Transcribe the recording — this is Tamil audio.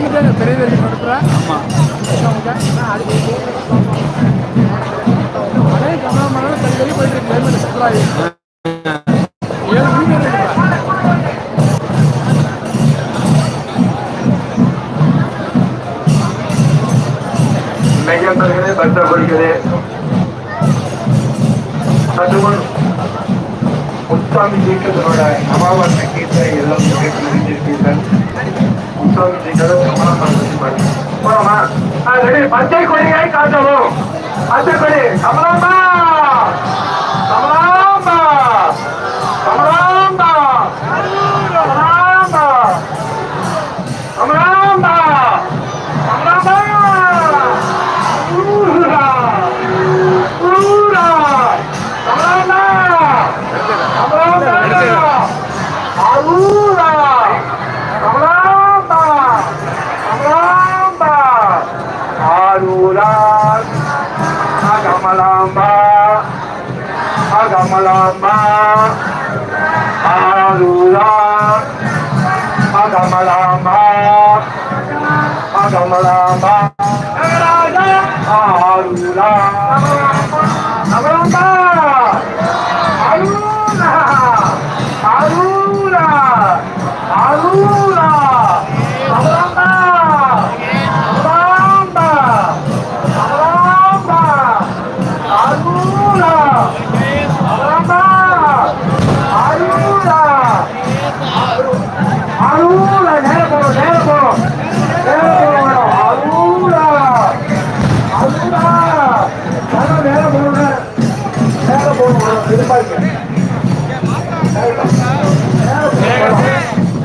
ஆமா. அதே கமலாமரம் தனி தனி போயிட்டு இருக்கு. கிளைமேட் சூப்பராகி ஏழு மணிக்கு இருக்கு. மெய்யந்தர்களே பக்தர்களுக்கு சற்றுமுன் முத்தாமி ஜீக்கத்தினோட அமாவாசை கீர்த்தனை பச்சை கொடியை காட்டவும். பச்சை கொடி கமலாம்பா అగమలమా ఆరురా అగమలమా అగమలమా ఆరురా అగమలమా అరుణా అరుణా అరుణా